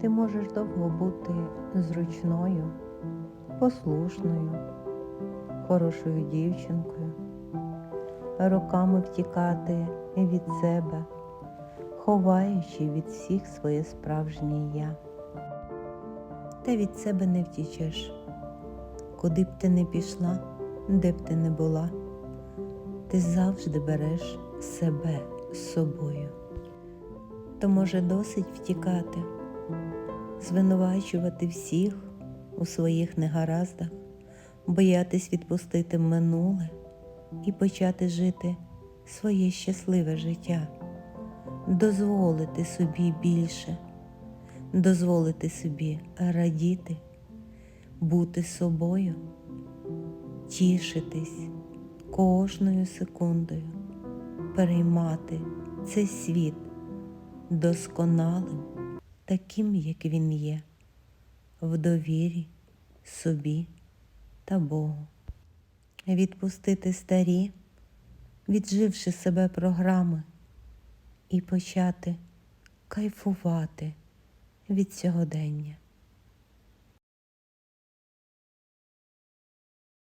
Ти можеш довго бути зручною, послушною, хорошою дівчинкою, роками втікати від себе, ховаючи від всіх своє справжнє я. Та від себе не втічеш. Куди б ти не пішла, де б ти не була, ти завжди береш себе з собою. То може досить втікати, звинувачувати всіх у своїх негараздах, боятись відпустити минуле і почати жити своє щасливе життя, дозволити собі більше, дозволити собі радіти, бути собою, тішитись кожною секундою, переймати цей світ досконалим, таким, як він є, в довірі собі та Богу. Відпустити старі, відживши себе програми, і почати кайфувати від сьогодення.